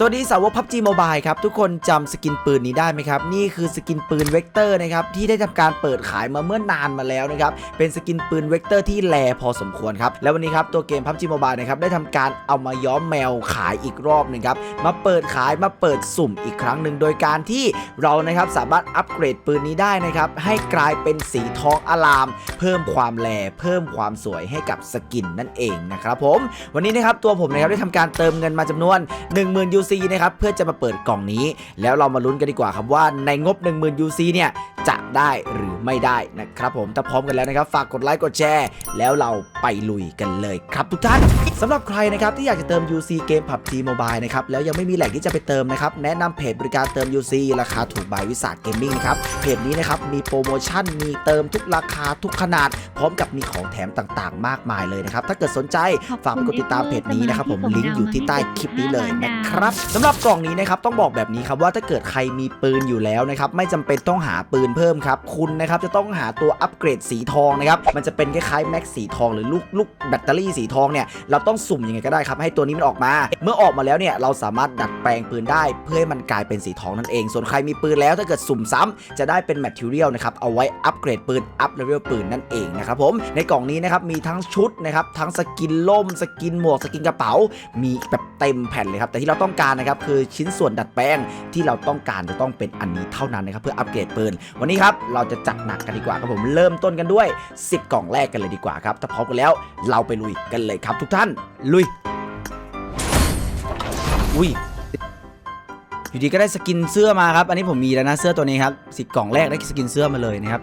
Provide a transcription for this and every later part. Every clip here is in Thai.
สวัสดีสาวกพับจีโมบายครับ ทุกคนจำสกินปืนนี้ได้ไหมครับ นี่คือสกินปืนเวกเตอร์นะครับ ที่ได้ทำการเปิดขายมาเมื่อนานมาแล้วนะครับ เป็นสกินปืนเวกเตอร์ที่แลพอสมควรครับ แล้ววันนี้ครับ ตัวเกมพับจีโมบายนะครับ ได้ทำการเอามาย้อมแมวขายอีกรอบหนึ่งครับ มาเปิดขายมาเปิดสุ่มอีกครั้งหนึ่งโดยการที่เรานะครับสามารถอัปเกรดปืนนี้ได้นะครับ ให้กลายเป็นสีทองอลาม เพิ่มความแลเพิ่มความสวยให้กับสกินนั่นเองนะครับผมวันนี้นะครับตัวผมนะครับได้ทำการเติมเงินมาจำนวน 10,000 UC นะครับเพื่อจะมาเปิดกล่องนี้ แล้วเรามาลุ้นกันดีกว่าครับว่าในงบ 10,000 UC เนี่ยจะได้หรือไม่ได้นะครับผมถ้าพร้อมกันแล้วนะครับ ฝากกดไลค์กดแชร์ แล้วเราไปลุยกันเลยครับทุกท่านสำหรับใครนะครับที่อยากจะเติม UC เกม PUBG Mobile นะครับแล้วยังไม่มีแหล่งที่จะไปเติมนะครับแนะนำเพจบริการเติม UC ราคาถูกบายวิสาหเกมมิ่งนะครับเพจนี้นะครับมีโปรโมชั่นมีเติมทุกราคาทุกขนาด พร้อมกับมีของแถมต่างๆ มากมายเลยนะครับถ้าเกิดสนใจฝากไปกดติดตามเพจนี้นะครับผมลิงก์อยู่ที่ใต้คลิปนี้เลยนะครับสำหรับกล่องนี้นะครับต้องบอกแบบนี้ครับว่าถ้าเกิดใครมีปืนอยู่แล้วนะครับไม่จำเป็นต้องหาปืนเพิ่มครับคุณนะครับจะต้องหาตัวอัปเกรดสีทองนะครับมันจะเป็นคล้ายๆแม็กสีทองหรือลูกลูกแบตเตอรี่สีทองเนี่ยเราต้องสุ่มยังไงก็ได้ครับให้ตัวนี้มันออกมา เมื่อออกมาแล้วเนี่ยเราสามารถดัดแปลงปืนได้ เพื่อให้มันกลายเป็นสีทองนั่นเอง ส่วนใครมีปืนแล้วถ้าเกิดสุ่มซ้ำจะได้เป็นแมทเทียลนะครับเอาไว้อัปเกรดปืนอัพเลเวลปืนนั่นเองนะครับผมในกล่องนี้นะครับมีทั้งชุดนะครับทั้งสกินล่มสกินหมวกสกินกระเป๋า มีแบบเต็มแผ่นเลยครับแต่ที่เราต้องการนะครับคือชิ้นส่วนดัดแปลงที่เราต้องการจะต้องเป็นอันนี้เท่านั้นนะครับเพื่ออัปเกรดปืน วันนี้ครับเราจะจัดหนักกันดีกว่าครับผมเริ่มต้นกันด้วย 10 กล่องแรกกันเลยดีกว่าครับถ้าพร้อมกันแล้วเราไปลุยกันเลยครับทุกท่านลุย อุ้ยอยู่ดีก็ได้สกินเสื้อมาครับ อันนี้ผมมีแล้วนะเสื้อตัวนี้ครับสิกล่องแรกได้สกินเสื้อมาเลยนะครับ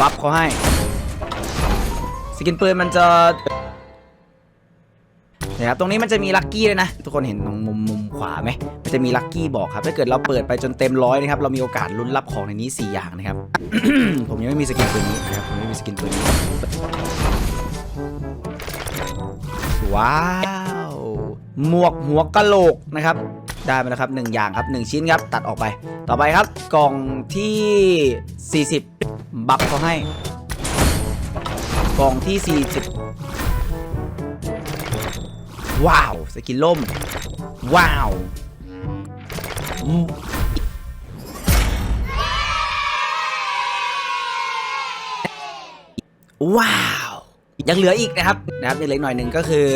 บัฟเขาให้ สกินปืนมันจะ นะครับตรงนี้มันจะมีลัคกี้เลยนะ ทุกคนเห็นตรงมุมมุมขวาไหมมันจะมีลัคกี้บอกครับถ้าเกิดเราเปิดไปจนเต็มร้อยนะครับเรามีโอกาสลุ้นรับของในนี้ 4 อย่างนะครับ ผมยังไม่มีสกินปืนนี้นะครับผมไม่มีสกินปืนนี้ว้าวหมวกหัวกะโหลกนะครับได้มาแล้วครับ 1 อย่างครับ 1 ชิ้นครับ ตัดออกไป ต่อไปครับ กล่องที่ 40 บัฟเขาให้ กล่องที่ 40 ว้าว สกินล่ม ว้าวว้าว ยังเหลืออีกนะครับนะครับเล็กหน่อยหนึ่งก็คือ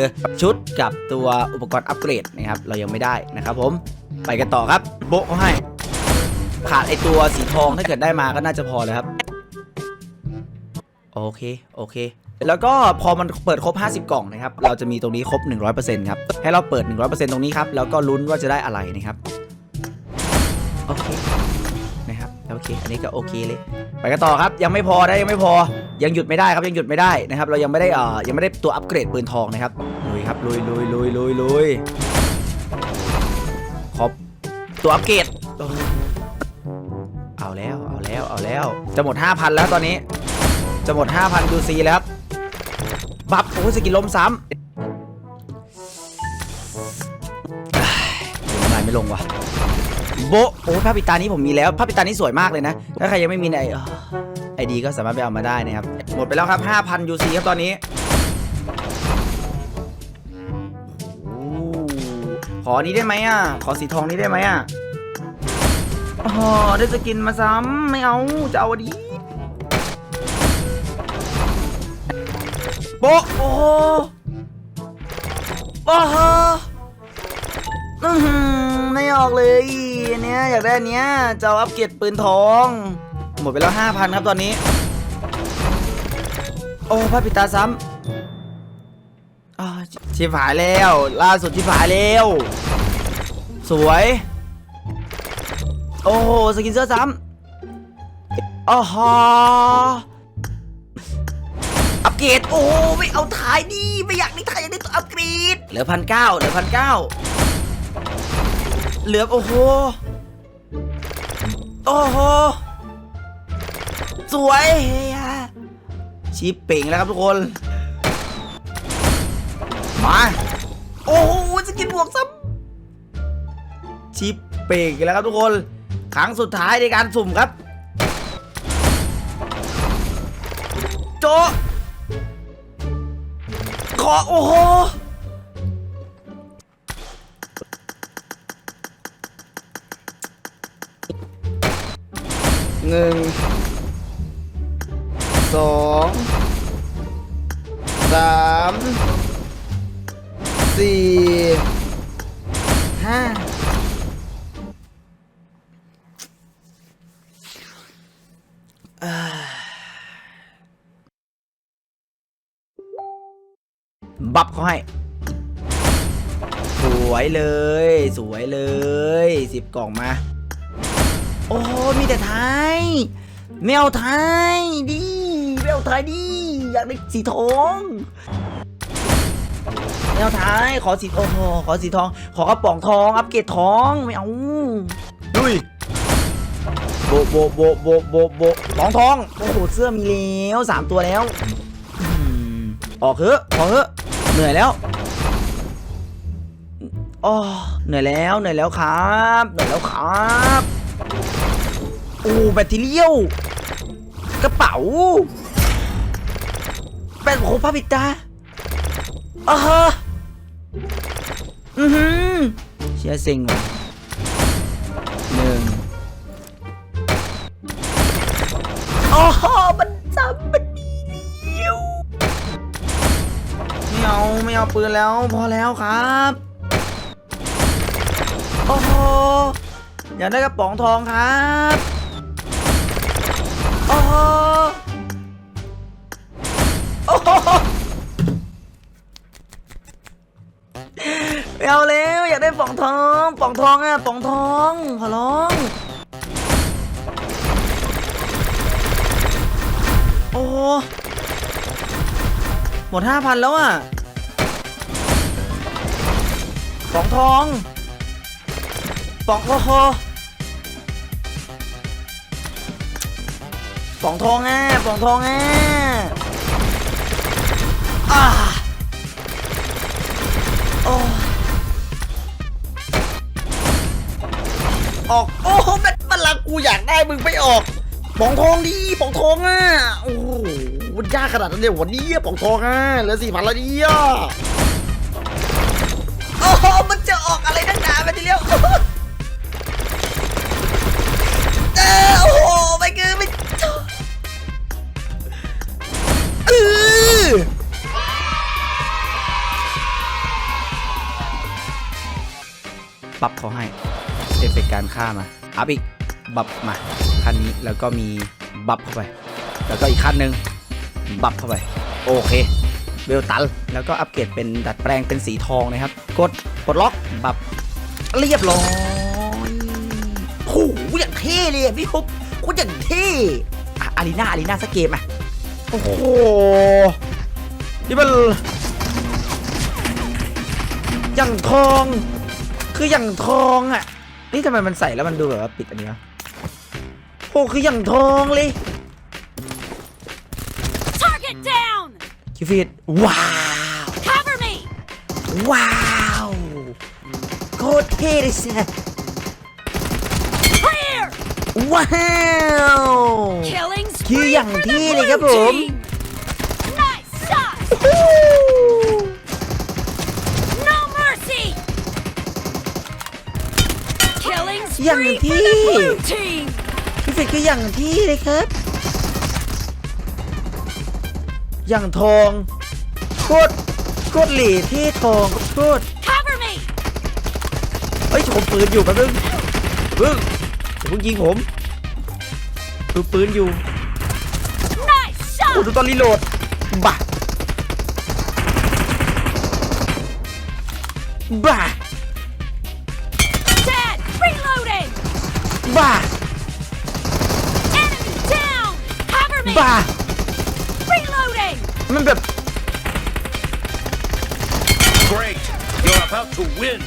ชุดกับตัวอุปกรณ์อัปเกรดนะครับ เรายังไม่ได้นะครับผมไปกันต่อครับ โบะเขาให้ ขาดไอตัวสีทองถ้าเกิดได้มาก็น่าจะพอเลยครับ โอเค โอเค แล้วก็พอมันเปิดครบ 50 กล่องนะครับ เราจะมีตรงนี้ครบ 100%ครับ ให้เราเปิด 100%ตรงนี้ครับ แล้วก็ลุ้นว่าจะได้อะไรนะครับ โอเค นะครับ โอเค อันนี้ก็โอเคเลย ไปกันต่อครับ ยังไม่พอได้ยังไม่พอ ยังหยุดไม่ได้ครับ ยังหยุดไม่ได้นะครับ เรายังไม่ได้เอ่อยังไม่ได้ตัวอัปเกรดปืนทองนะครับ ลุยครับ ลุยลุยลุยลุยลุยขอบตัวอัปเกรด เอาแล้ว เอาแล้ว เอาแล้ว จะหมด 5,000 แล้วตอนนี้ จะหมด 5,000 UC แล้วครับ บัฟโอ้ยสกิลล้มซ้ำทำลายไม่ลงว่ะโบโอ้ยผ้าปิดตานี้ผมมีแล้วผ้าปิดตานี้สวยมากเลยนะ ถ้าใครยังไม่มีในไอดีก็สามารถไปเอามาได้นะครับ หมดไปแล้วครับ 5,000 UC ครับตอนนี้โอ้ขอนี้ได้ไหมอะ ขอสีทองนี้ได้ไหมอะอ๋อได้สกินมาซ้ำไม่เอา จะเอาอั โป๊ะโอ้โหโอ้โหไม่ออกเลยอันเนี้ยอยากได้อันเนี้ยจะเอาอัปเกรดปืนทอง หมดไปแล้ว5,000ครับตอนนี้ โอ้พระปิดตาซ้ำอาชิชิบหายแล้ว ล่าสุดชิบหายแล้ว สวย โอ้โหสกินเสื้อซ้ำอ๋อฮะอัป เกรดโอ้ไม่เอาถ่ายดีไม่อยากได้ถ่ายอยากได้ตัวอัปเกรดเหลือพันเก้าเหลือพันเก้าเหลือโอ้โหโอ้โหสวยเฮียชิปเป่งแล้วครับทุกคน มาโอ้โหสกินบวกซ้ำชิปเป่งแล้วครับทุกคนครั้งสุดท้ายในการสุ่มครับ โจ อโอ้โหหนึ่งสองสามสี่ บับเขาให้ สวยเลย สวยเลยสิบกล่องมา โอ้มีแต่ไทยไม่เอาไทยดิไม่เอาไทยดิอยากได้สีทองไม่เอาไทยขอสีโอ้โหขอสีทอง ขอกระป๋องทองอัปเกรดทองไม่เอาดุยโบะโบะโบะโบะโบะโบะทองทองโอ้โหเสื้อมีแล้วสามตัวแล้วอืมออกเถอะออกเถอะ เหนื่อยแล้วอ๋อเหนื่อยแล้วเหนื่อยแล้วครับเหนื่อยแล้วครับโอ้แบตเตอรี่ยวกระเป๋าแบตโอ้พาปิดตาอ่าฮะอือหือเชียเซ็งว่ะ เอาไม่เอาปืนแล้วพอแล้วครับ โอ้โหอยากได้กระป๋องทองครับ โอ้โหโอ้โหไม่เอาแล้วอยากได้ป่องทองป่องทองอะป่องทองขอร้องโอ้โหหมดห้าพันแล้วอะ ป่องทองป่องโอ้โหป่องทองอะป่องทองอะอ่าโอ้ออกโอ้โหมันมันละกูอยากได้มึงไม่ออกป่องทองดีป่องทองอะโอ้โหมันยากขนาดนั้นเลยวันนี้ป่องทองอะเหลือสี่พันแล้วเนี่ย ฟเฟกต์การฆ่ามา อัพอีก บับมา ขั้นนี้ แล้วก็มีบับเข้าไป แล้วก็อีกขั้นหนึ่งบับเข้าไป โอเคเบลตัน แล้วก็อัปเกรดเป็นดัดแปลงเป็นสีทองนะครับ กดปลดล็อก บับ เรียบร้อยโอ้โหอย่างเท่เลยพี่คุบโคตรอย่างเท่อะอารีนาอารีนาสักเกมอะ โอ้โห นี่มันอย่างทอง คืออย่างทองอะ นี่ทำไมมันใส่แล้วมันดูแบบว่าปิดอันนี้วะโอ้คืออย่างทองเลย Target down! คิวฟีดว้าว Cover me! ว้าวโคตรเท่เลยสิ Clear! ว้าว Killing คือ spree อย่าง for the ที่เลยครับผ blue ม team! Nice shot! No อย่างที่ for the blue team! คิวฟีดคืออย่างที่เลยครับ อย่างทองโคตรโคตรหล่เท่ทองโคตรเฮ้ยผมปืนอยู่แป๊บนึงพึ่งอย่าเพิ่งยิงผมดูปืนอยู่โอ้ดูตอนรีโหลดบ้าบ้า บ้า Enemy down! Cover me! บ้า Reloading! มันแบบ Great! You're about to win!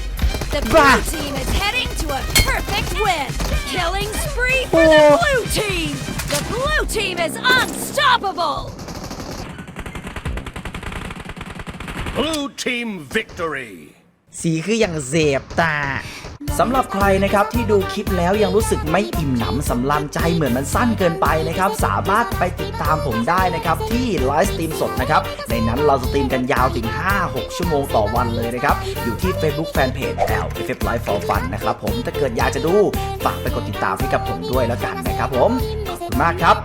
The Bah. blue team is heading to a perfect win. Killing spree for the Oh. blue team. The blue team is unstoppable. Blue team victory! สีคืออย่างเสบตา สำหรับใครนะครับที่ดูคลิปแล้วยังรู้สึกไม่อิ่มหนำสำลันใจเหมือนมันสั้นเกินไปนะครับ สามารถไปติดตามผมได้นะครับ ที่ไลฟ์สตรีมสดนะครับ ในนั้นเราสตรีมกันยาวถึง 5-6 ชั่วโมงต่อวันเลยนะครับ อยู่ที่ Facebook Fanpage L F F Live for Fun นะครับผมถ้าเกิดอยากจะดู ฝากไปกดติดตามให้กับผมด้วยแล้วกันนะครับผม ขอบคุณมากครับ